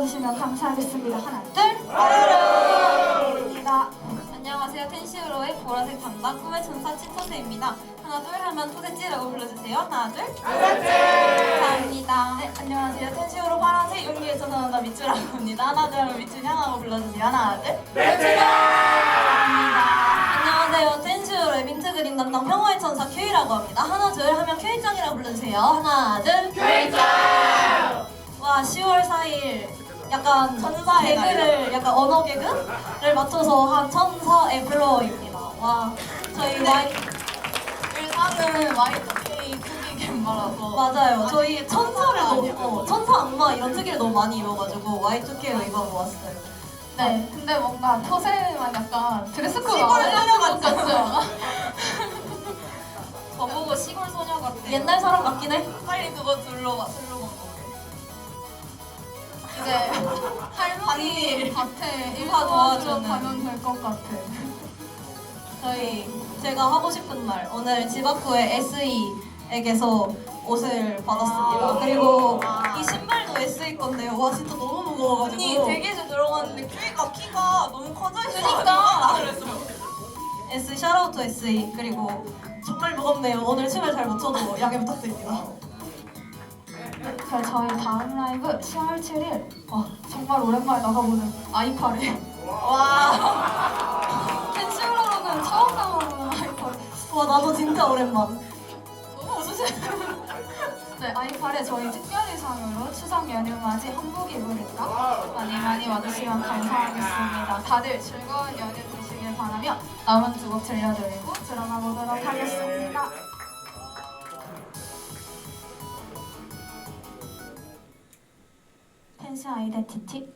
불러주시면 감사하겠습니다. 하나, 둘, 하루입니다. 안녕하세요. 텐시우로의 보라색 담당 꿈의 천사 치토세입니다. 하나 둘 하면 토세찌라고 불러주세요. 하나 둘. 감사합니다. 네, 안녕하세요. 텐시우로 파란색 용기에 전하다 미추라고 합니다. 하나 둘 하면 미추 향하고 불러주세요. 하나 둘. 안녕하세요. 텐시우로의 민트 그림 담당 평화의 천사 큐이라고 합니다. 하나 둘 하면 큐이짱이라고 불러주세요. 하나 둘. 큐이짱. 와 10월 4일 약간 천사 개그를 약간 언어 개그를 맞춰서 한 천사의 블로어입니다. 와 저희 와이 일상은 Y2K 특이 gem바라서 맞아요. 저희 천사를 너무 어, 천사 악마 이런 특이를 너무 많이 입어가지고 Y2K로 입어보았어요. 네, 근데 뭔가 토세만 약간 드레스 코드 시골 안 소녀 같죠? 저보고 시골 소녀 같아. 옛날 사람 같긴 해. 빨리 그거 둘러 봐. 둘러봐. 이제 할머니 밭에 인사 도와주는. 가면 될 것 같아. 저희 제가 하고 싶은 말 오늘 지바쿠의 SE에게서 옷을 받았습니다. 와. 그리고 와. 이 신발도 SE 건데요. 와 진짜 너무 무거워가지고. 언니 대기실 들어갔는데 키가 키가 너무 커져 있어. 그러니까. 그랬어요. S 샤라우트 SE 그리고 정말 무겁네요. 오늘 춤을 잘 못 춰도 양해 부탁드립니다. 네, 저- 저희 다음 라이브 10월 7일. 어, 정말 오랜만에 나가보는 아이파레 와, 펜시로는 처음 나가보는 아이파레 와 나도 진짜 오랜만. 너무 웃으세요 네 아이파레 저희 특별의상으로 추석 연휴 맞이 한복 입으니까? 많이 많이 와주시면 감사하겠습니다. 다들 즐거운 연휴 되시길 바라며 남은 두 곡 들려드리고 들어가 보도록 하겠습니다 펜시 아이덴티티